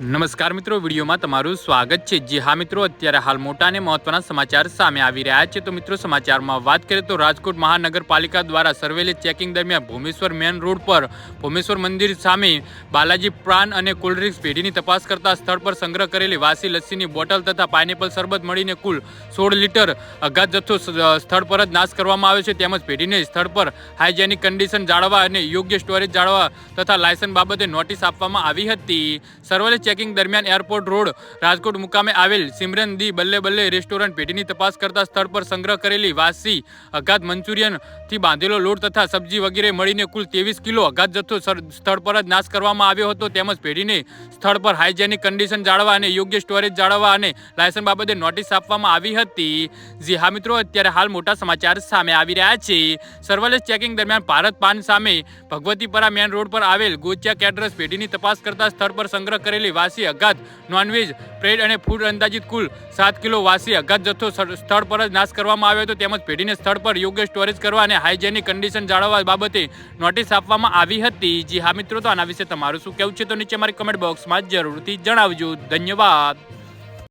નમસ્કાર મિત્રો, વિડીયોમાં તમારું સ્વાગત છે. જી હા મિત્રો, અત્યારે હાલ મોટા અને મહત્વના સમાચાર સામે આવી રહ્યા છે. તો મિત્રો, સમાચારમાં વાત કરીએ તો રાજકોટ મહાનગરપાલિકા દ્વારા સર્વેલે ચેકિંગ દરમિયાન ભૂમેશ્વર મેન રોડ પર ભૂમેશ્વર મંદિર સામે બાલાજી પ્રાન અને કોલ્ડ્રિંક્સ પેઢીની તપાસ કરતા સ્થળ પર સંગ્રહ કરેલી વાસી લસ્સીની બોટલ તથા પાઇનેપલ શરબત મળીને કુલ સોળ લીટર અઘાત જથ્થો સ્થળ પર જ નાશ કરવામાં આવ્યો છે. તેમજ પેઢીને સ્થળ પર હાઇજેનિક કન્ડિશન જાળવવા અને યોગ્ય સ્ટોરેજ જાળવવા તથા લાયસન્સ બાબતે નોટિસ આપવામાં આવી હતી. સર્વેલે ચેકિંગ દરમિયાન એરપોર્ટ રોડ રાજકોટ મુકામે આવેલ સિમરન દી બલ્લે બલ્લે રેસ્ટોરન્ટ પેઢીની તપાસ કરતા સ્થળ પર સંગ્રહ કરેલી વાસી અગાધ મંચુરિયનથી બાંધેલો લોટ તથા સબ્જી વગેરે મળીને કુલ ત્રેવીસ કિલો અઘાત જથ્થો સ્થળ પર જ નાશ કરવામાં આવ્યો હતો. તેમજ પેઢીને સ્થળ પર હાઇજેનિક કન્ડિશન જાળવવા અને યોગ્ય સ્ટોરેજ જાળવવા અને લાયસન્સ બાબતે નોટિસ આપવામાં આવી હતી. જી હા મિત્રો, અત્યારે હાલ મોટા સમાચાર સામે આવી રહ્યા છે. સર્વેલન્સ ચેકિંગ દરમિયાન ભારત પાન સામે ભગવતીપરા મેન રોડ પર આવેલ ગોચિયા કેડરસ પેઢીની તપાસ કરતા સ્થળ પર સંગ્રહ કરેલી વાસી અઘાત નોનવેજ પ્રેડ અને ફૂડ અંદાજિત કુલ સાત કિલો વાસી અઘાત જથ્થો સ્થળ પર જ નાશ કરવામાં આવ્યો હતો. તેમજ પેઢીને સ્થળ પર યોગ્ય સ્ટોરેજ કરવા અને હાઇજેનિક કન્ડિશન જાળવવા બાબતે નોટિસ આપવામાં આવી હતી. જી હા મિત્રો, તો આના વિશે તમારું શું કહેવું છે? તો નીચે મારી કમેન્ટ બોક્સમાં જરૂરથી જણાવજો. ધન્યવાદ.